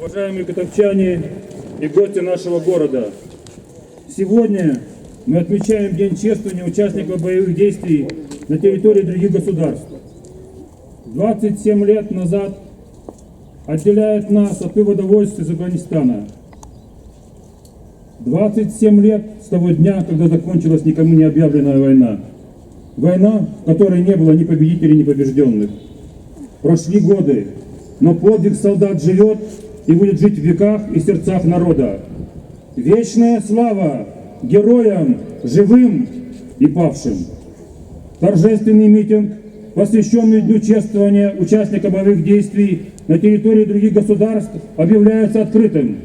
уважаемые котовчане и гости нашего города. Сегодня мы отмечаем День чествования участников боевых действий на территории других государств. 27 лет назад отделяет нас от вывода войск из Афганистана. 27 лет с того дня, когда закончилась никому не объявленная война. Война, в которой не было ни победителей, ни побежденных. Прошли годы, но подвиг солдат живет и будет жить в веках и сердцах народа. Вечная слава героям, живым и павшим. Торжественный митинг, посвященный Дню чествования участника боевых действий на территории других государств, объявляется открытым.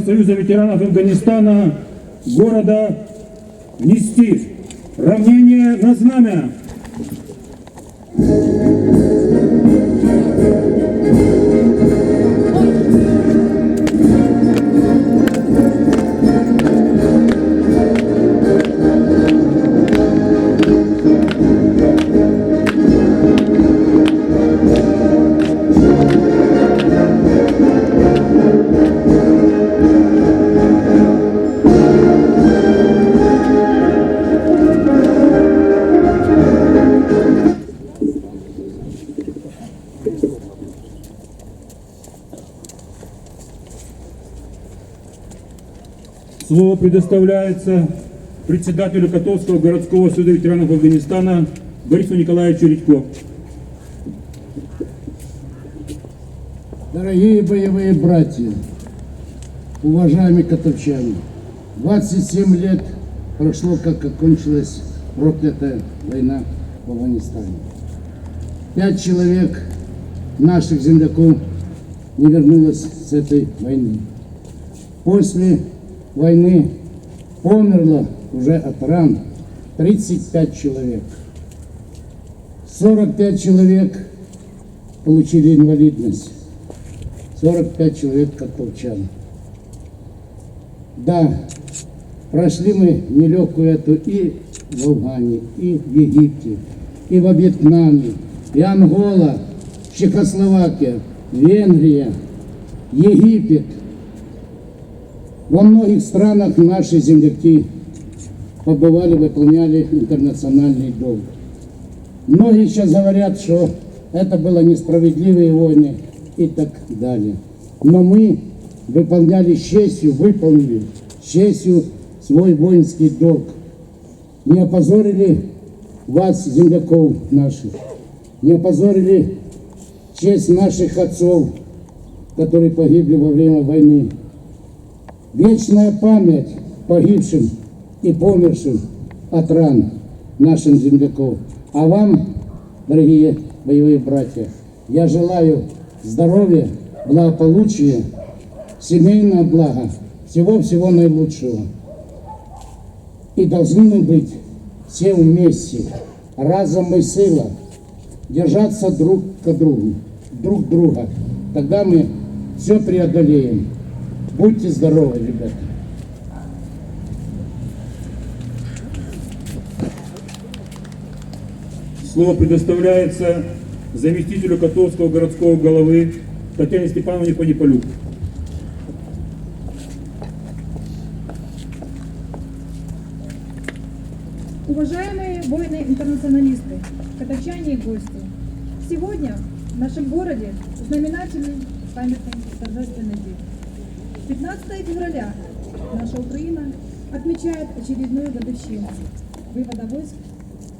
Союза ветеранов Афганистана города нести. Равнение на знамя. Предоставляется председателю Котовского городского суда ветеранов Афганистана Борису Николаевичу Редько. Дорогие боевые братья, уважаемые котовчане, 27 лет прошло, как окончилась проклятая война в Афганистане. Пять человек наших земляков не вернулось с этой войны. После войны померло уже от ран 35 человек. 45 человек получили инвалидность. 45 человек котовчан. Да, прошли мы нелегкую эту и в Афгане, и в Египте, и во Вьетнаме, и Ангола, Чехословакия, Венгрия, Египет. Во многих странах наши земляки побывали, выполняли интернациональный долг. Многие сейчас говорят, что это было несправедливые войны и так далее. Но мы выполняли с честью, выполнили с честью свой воинский долг. Не опозорили вас, земляков наших, не опозорили честь наших отцов, которые погибли во время войны. Вечная память погибшим и помершим от ран нашим земляков. А вам, дорогие боевые братья, я желаю здоровья, благополучия, семейного блага, всего-всего наилучшего. И должны мы быть все вместе, разом и сила, держаться друг к другу, друг друга. Тогда мы все преодолеем. Будьте здоровы, ребята. Слово предоставляется заместителю Котовского городского головы Татьяне Степановне Паниполюк. Уважаемые воины-интернационалисты, катачане и гости, сегодня в нашем городе знаменательный памятный торжественный день. 15 февраля наша Украина отмечает очередную годовщину вывода войск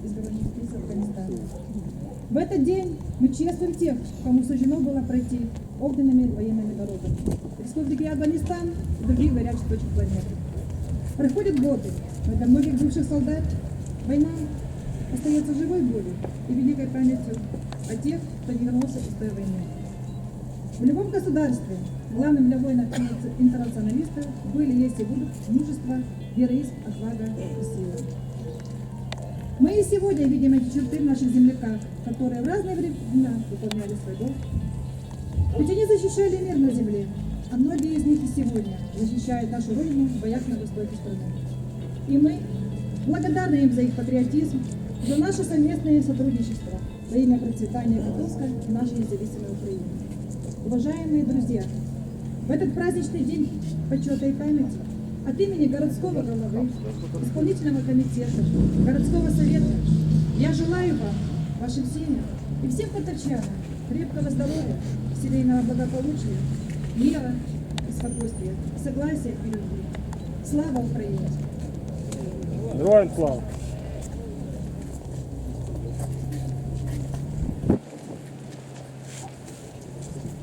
из из Афганистана. В этот день мы чествуем тех, кому суждено было пройти огненными военными дорогами Республики Афганистан и других горячих точек планеты. Проходят годы, но для многих бывших солдат война остается живой болью и великой памятью о тех, кто не вернулся из той войны. В любом государстве главным для воинов-интернационалистов были, есть и будут мужество, героизм, отвага и сила. Мы и сегодня видим эти черты в наших земляках, которые в разные времена выполняли свой долг. Ведь они защищали мир на земле, а многие из них и сегодня защищают нашу родину в боях на востоке страны. И мы благодарны им за их патриотизм, за наше совместное сотрудничество во имя процветания Котовска и нашей независимой Украины. Уважаемые друзья, в этот праздничный день почета и памяти от имени городского головы, исполнительного комитета, городского совета я желаю вам, вашим семьям и всем котовчанам крепкого здоровья, семейного благополучия, мира и спокойствия, согласия и любви. Слава Украине! Героям слава!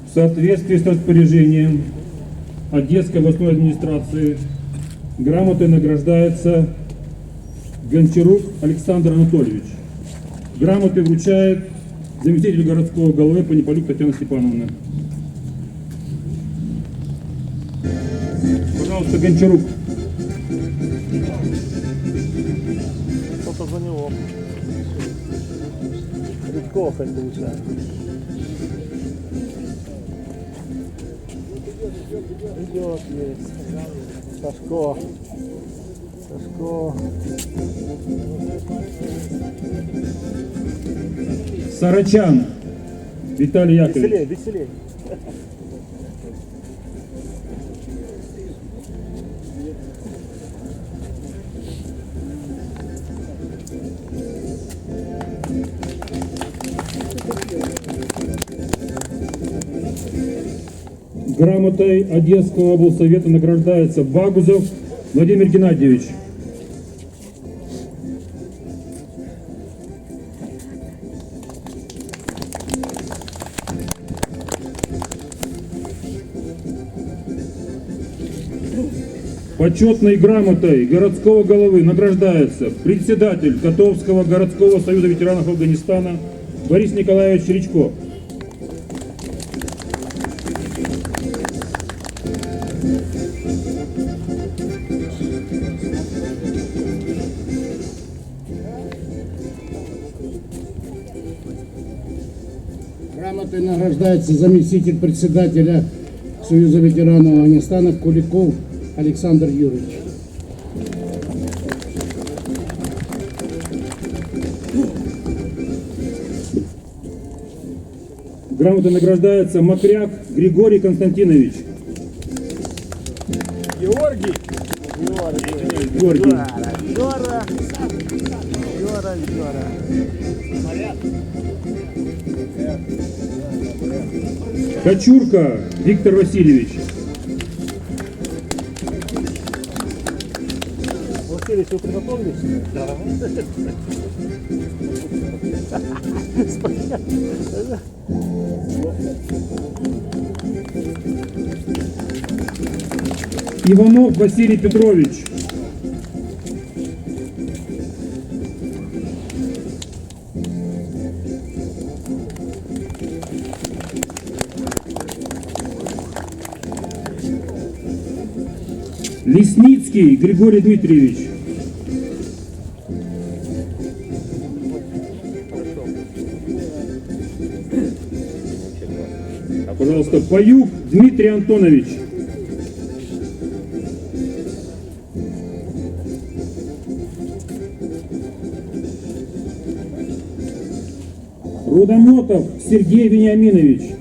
В соответствии с распоряжением Одесской областной администрации грамотой награждается Гончарук Александр Анатольевич. Грамоты вручает заместитель городского головы Паниполюк Татьяна Степановна. Пожалуйста, Гончарук. Что-то за него. Рябков хоть получает. Идет есть. Сашко. Сашко. Сарачан Виталий Яковлевич. Веселей, веселей. Грамотой Одесского облсовета награждается Багузов Владимир Геннадьевич. Почетной грамотой городского головы награждается председатель Котовского городского союза ветеранов Афганистана Борис Николаевич Речко. Грамотой награждается заместитель председателя Союза ветеранов Афганистана Куликов Александр Юрьевич. Грамотой награждается Макряк Григорий Константинович. Георгий. Георгий. Георгий. Жора. Жора, Жора. Кочурка Виктор Васильевич. Василий, вы приготовились? Да. Иванов Василий Петрович. Лесницкий Григорий Дмитриевич. Пожалуйста, Паюк Дмитрий Антонович. Рудометов Сергей Вениаминович.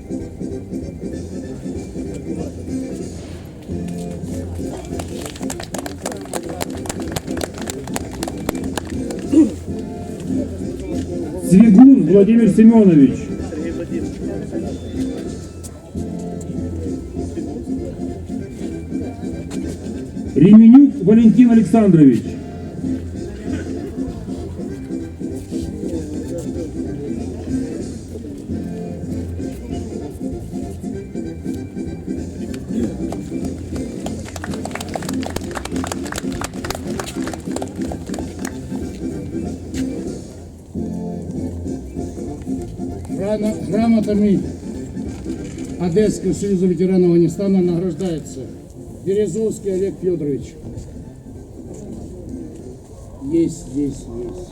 Свигун Владимир Семенович. Ременюк Валентин Александрович. Грамотами Одесского союза ветеранов Афганистана награждается Березовский Олег Федорович. Есть здесь, есть.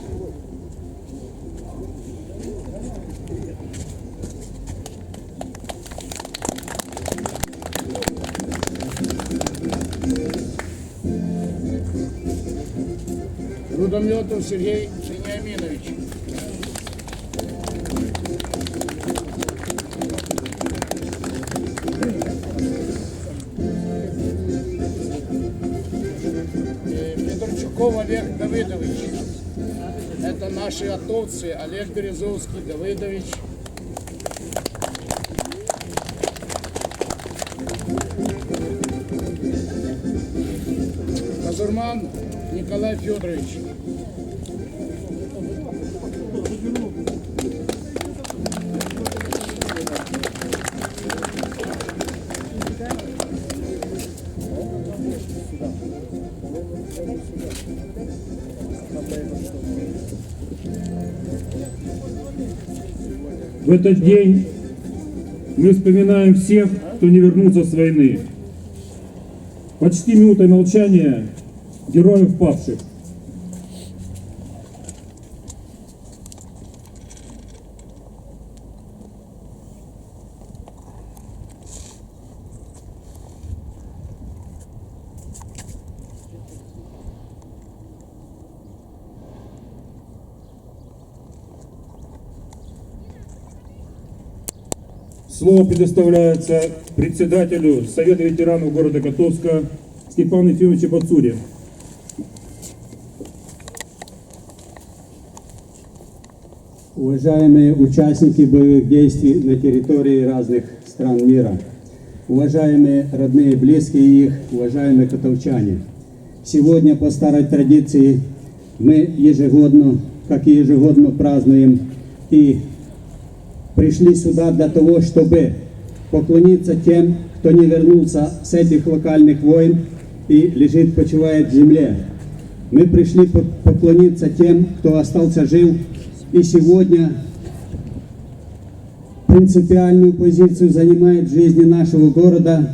Рудометов Сергей Вениаминович. Это наши отовцы Олег Березовский, Давыдович. Казурман Николай Федорович. В этот день мы вспоминаем всех, кто не вернулся с войны. Почти минутой молчания героев павших. Слово предоставляется председателю Совета ветеранов города Котовска Степану Ефимовичу Бацуре. Уважаемые участники боевых действий на территории разных стран мира, уважаемые родные и близкие их, уважаемые котовчане, сегодня по старой традиции мы ежегодно, как и ежегодно празднуем и пришли сюда для того, чтобы поклониться тем, кто не вернулся с этих локальных войн и лежит, почивает в земле. Мы пришли по- поклониться тем, кто остался жив и сегодня принципиальную позицию занимает в жизни нашего города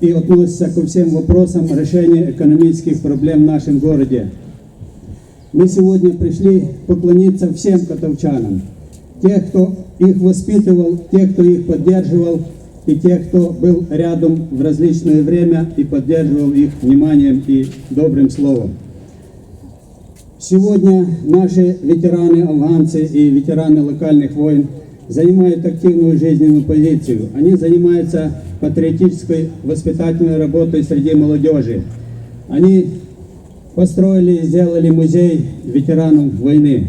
и относится ко всем вопросам решения экономических проблем в нашем городе. Мы сегодня пришли поклониться всем котовчанам, тех, кто их воспитывал, тех, кто их поддерживал, и тех, кто был рядом в различное время и поддерживал их вниманием и добрым словом. Сегодня наши ветераны, афганцы и ветераны локальных войн занимают активную жизненную позицию. Они занимаются патриотической воспитательной работой среди молодежи. Они построили и сделали музей ветеранов войны.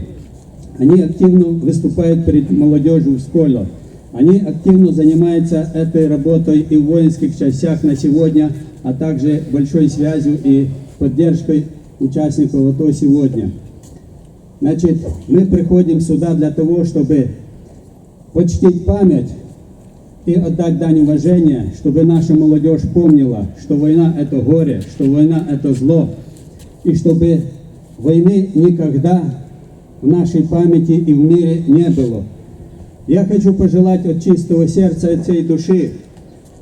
Они активно выступают перед молодежью в школах. Они активно занимаются этой работой и в воинских частях на сегодня, а также большой связью и поддержкой участников АТО сегодня. Значит, мы приходим сюда для того, чтобы почтить память и отдать дань уважения, чтобы наша молодежь помнила, что война – это горе, что война – это зло, и чтобы войны никогда в нашей памяти и в мире не было. Я хочу пожелать от чистого сердца, от всей души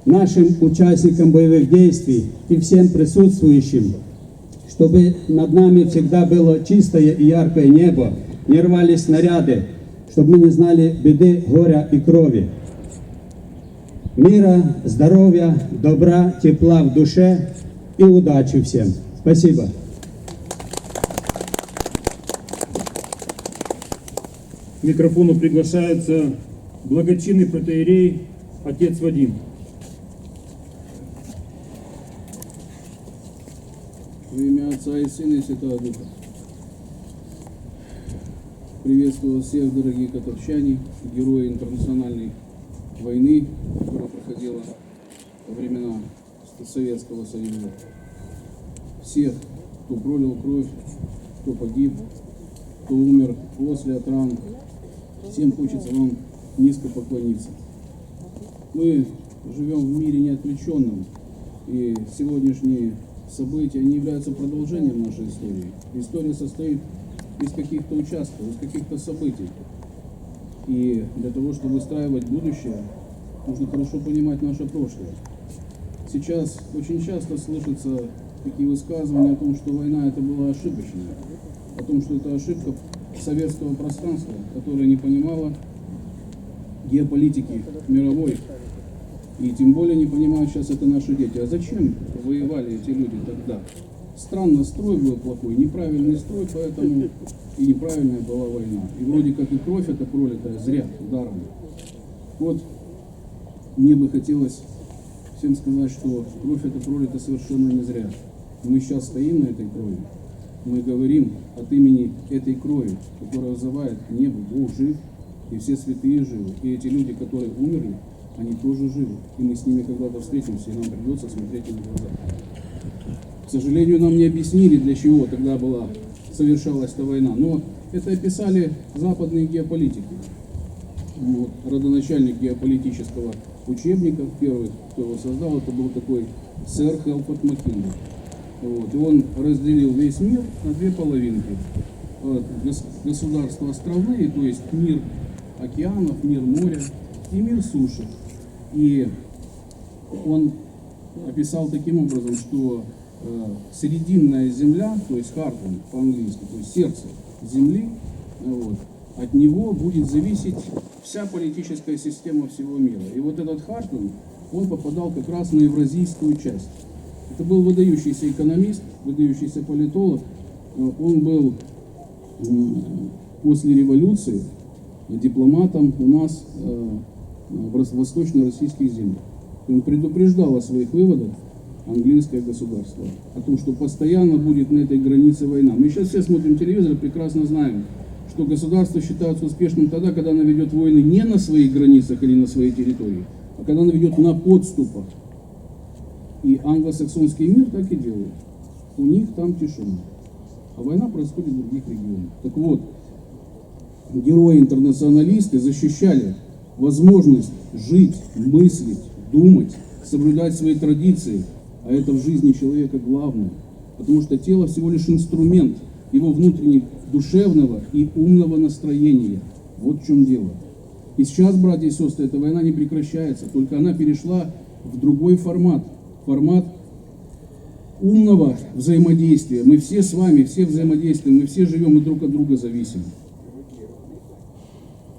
нашим участникам боевых действий и всем присутствующим, чтобы над нами всегда было чистое и яркое небо, не рвались снаряды, чтобы мы не знали беды, горя и крови. Мира, здоровья, добра, тепла в душе и удачи всем. Спасибо. Микрофону приглашается благочинный протеерей отец Вадим. Во имя Отца и Сына и Святого Духа. Приветствую всех, дорогие катовчане, герои интернациональной войны, которая проходила во времена Советского Союза. Всех, кто пролил кровь, кто погиб, кто умер после от ран, всем хочется вам низко поклониться. Мы живем в мире неотвлеченном, и сегодняшние события они являются продолжением нашей истории. История состоит из каких-то участков, из каких-то событий. И для того, чтобы выстраивать будущее, нужно хорошо понимать наше прошлое. Сейчас очень часто слышатся такие высказывания о том, что война это была ошибочная, о том, что это ошибка советского пространства, которое не понимало геополитики мировой, и тем более не понимают сейчас это наши дети. А зачем воевали эти люди тогда? Странно, строй был плохой, неправильный строй, поэтому и неправильная была война. И вроде как и кровь эта пролитая зря, даром. Вот мне бы хотелось всем сказать, что кровь эта пролита совершенно не зря. Мы сейчас стоим на этой крови, мы говорим от имени этой крови, которая вызывает небо, Бог жив, и все святые живы. И эти люди, которые умерли, они тоже живы. И мы с ними когда-то встретимся, и нам придется смотреть им в глаза. К сожалению, нам не объяснили, для чего тогда была совершалась эта война. Но это описали западные геополитики. Вот, родоначальник геополитического учебника, первый, кто его создал, это был такой сэр Хелфорд Маккинли. Вот, и он разделил весь мир на две половинки. Вот, гос- государства островные, то есть мир океанов, мир моря и мир суши. И он описал таким образом, что э, срединная земля, то есть Хартон по-английски, то есть сердце земли, вот, от него будет зависеть вся политическая система всего мира. И вот этот Хартон, он попадал как раз на евразийскую часть. Это был выдающийся экономист, выдающийся политолог. Э, Он был м, после революции дипломатом у нас э, в рос- восточно-российских землях. Он предупреждал о своих выводах английское государство, о том, что постоянно будет на этой границе война. Мы сейчас все смотрим телевизор и прекрасно знаем, что государство считается успешным тогда, когда оно ведет войны не на своих границах или на своей территории, а когда оно ведет на подступах. И англосаксонский мир так и делает. У них там тишина. А война происходит в других регионах. Так вот, герои-интернационалисты защищали возможность жить, мыслить, думать, соблюдать свои традиции. А это в жизни человека главное. Потому что тело всего лишь инструмент его внутреннего душевного и умного настроения. Вот в чем дело. И сейчас, братья и сестры, эта война не прекращается, только она перешла в другой формат. Формат умного взаимодействия. Мы все с вами, все взаимодействуем, мы все живем и друг от друга зависим.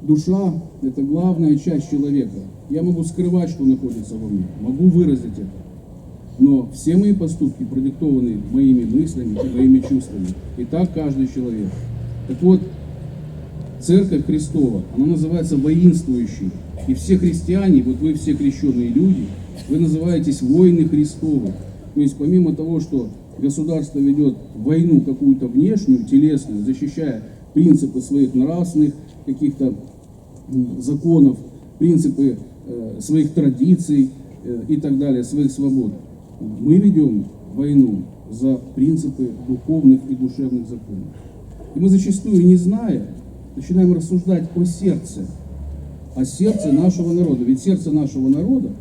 Душа – это главная часть человека. Я могу скрывать, что находится во мне, могу выразить это. Но все мои поступки продиктованы моими мыслями и моими чувствами. И так каждый человек. Так вот, Церковь Христова, она называется воинствующей. И все христиане, вот вы все крещенные люди, вы называетесь воины Христовы. То есть помимо того, что государство ведет войну какую-то внешнюю, телесную, защищая принципы своих нравственных каких-то законов, принципы э, своих традиций э, и так далее, своих свобод, мы ведем войну за принципы духовных и душевных законов. И мы зачастую, не зная, начинаем рассуждать о сердце, о сердце нашего народа. Ведь сердце нашего народа –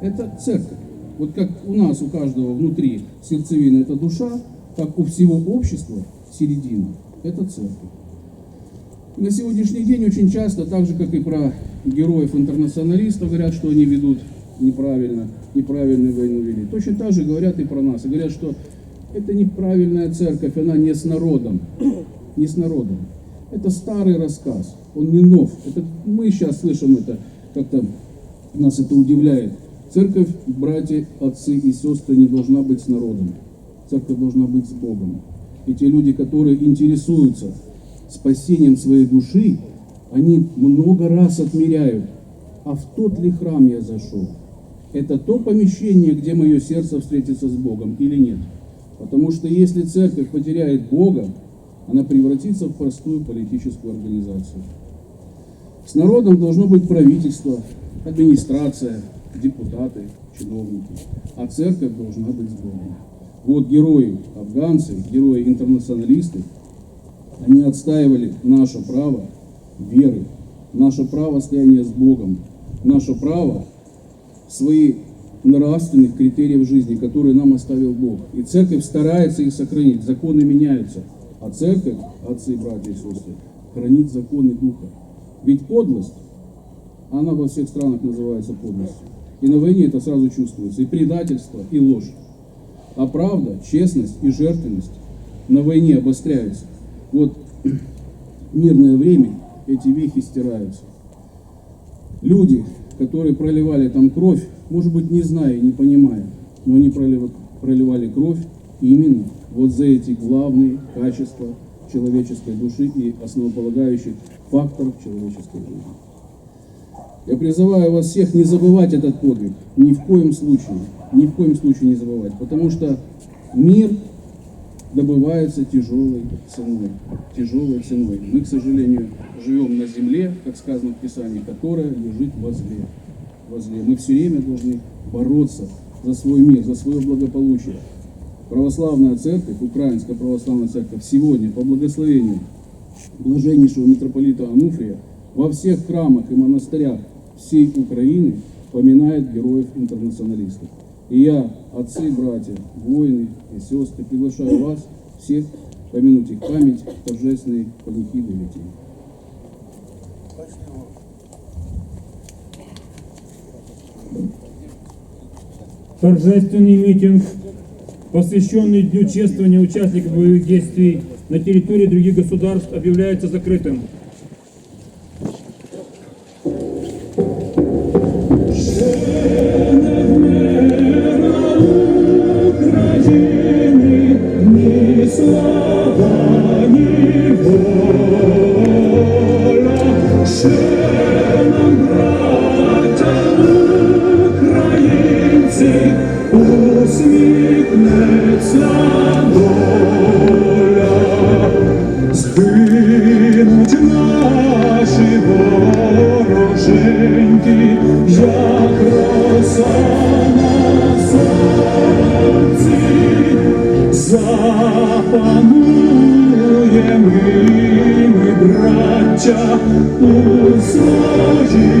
это церковь. Вот как у нас, у каждого внутри сердцевина – это душа, так у всего общества середина – это церковь. На сегодняшний день очень часто, так же как и про героев-интернационалистов, говорят, что они ведут неправильно, неправильную войну вели. Точно так же говорят и про нас. И говорят, что это неправильная церковь, она не с народом. Не с народом. Это старый рассказ, он не нов. Это, мы сейчас слышим это, как-то нас это удивляет. Церковь, братья, отцы и сестры, не должна быть с народом. Церковь должна быть с Богом. И те люди, которые интересуются спасением своей души, они много раз отмеряют, а в тот ли храм я зашел? Это то помещение, где мое сердце встретится с Богом или нет? Потому что если церковь потеряет Бога, она превратится в простую политическую организацию. С народом должно быть правительство, администрация, депутаты, чиновники, а церковь должна быть с Богом. Вот герои афганцы, герои интернационалисты, они отстаивали наше право веры, наше право стояния с Богом, наше право свои нравственных критериев жизни, которые нам оставил Бог. И церковь старается их сохранить. Законы меняются. А церковь, отцы, братья и сестры, хранит законы Духа. Ведь подлость, она во всех странах называется подлостью. И на войне это сразу чувствуется. И предательство, и ложь. А правда, честность и жертвенность на войне обостряются. Вот мирное время эти вехи стираются. Люди, которые проливали там кровь, может быть, не зная и не понимая, но они пролив- проливали кровь именно вот за эти главные качества человеческой души и основополагающих факторов человеческой жизни. Я призываю вас всех не забывать этот подвиг, ни в коем случае, ни в коем случае не забывать, потому что мир добывается тяжелой ценой, тяжелой ценой. Мы, к сожалению, живем на земле, как сказано в Писании, которая лежит возле. возле. Мы все время должны бороться за свой мир, за свое благополучие. Православная церковь, Украинская православная церковь сегодня по благословению блаженнейшего митрополита Ануфрия во всех храмах и монастырях всей Украины поминает героев-интернационалистов. И я, отцы, братья, воины и сестры, приглашаю вас всех помянуть их память в торжественной панихиды литии. Торжественный митинг, посвященный Дню чествования участников боевых действий на территории других государств, объявляется закрытым. Сонці, запануємо ми, браття, у своїй.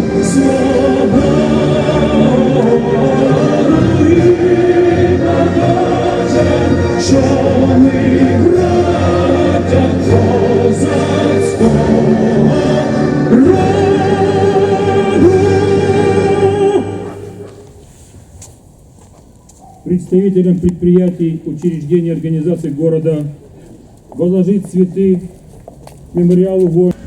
й тіло ми положим за нашу свободу і покажем, що ми браття козацького роду. Душу й тіло ми положим за нашу свободу і покажем, що ми браття козацького роду. представителям предприятий, учреждений, организаций города возложить цветы к мемориалу воинов.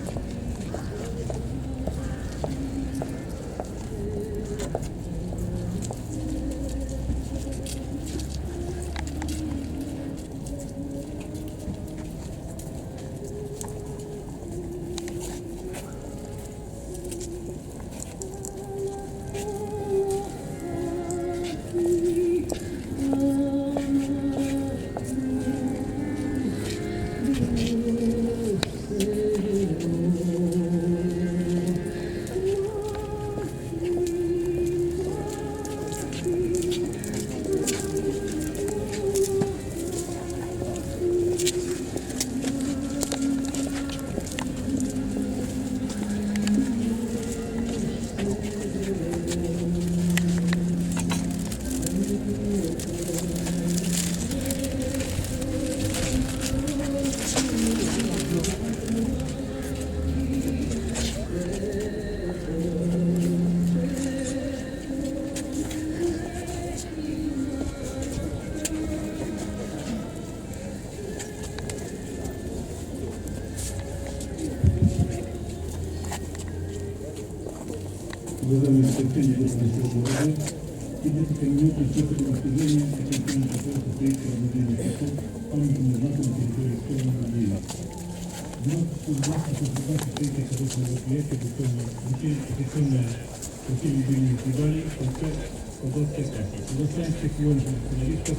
Державное обеспечение должности города и 10 минут на способы достижения окончания которого состоит проведение часов памятными знаками территории школьной музея. Знак, что знак, что знак состоит хорошее мероприятие, духовное обучение, посвященное учению юбилейных медалей, концерт солдатской кассы. Приглашаем всех юных журналистов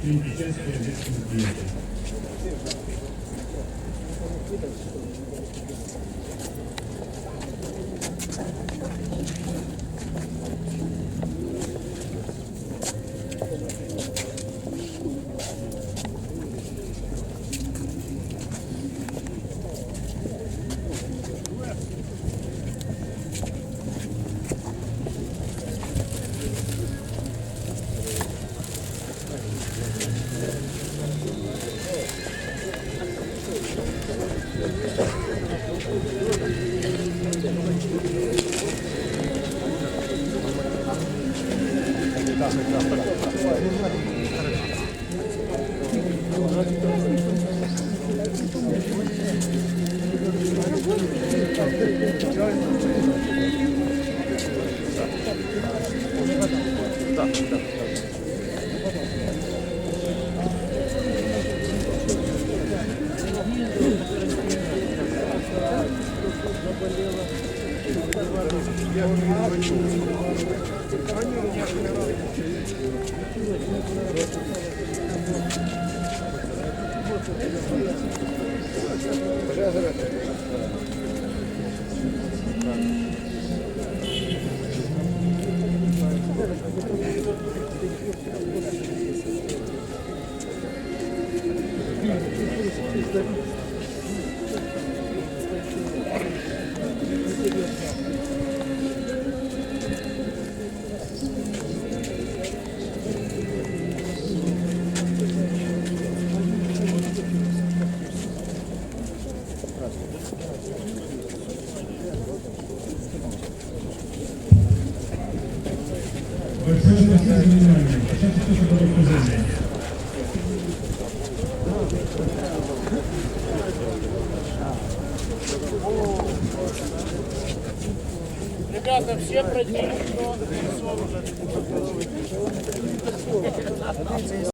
принять участие в этом мероприятии. Ребята,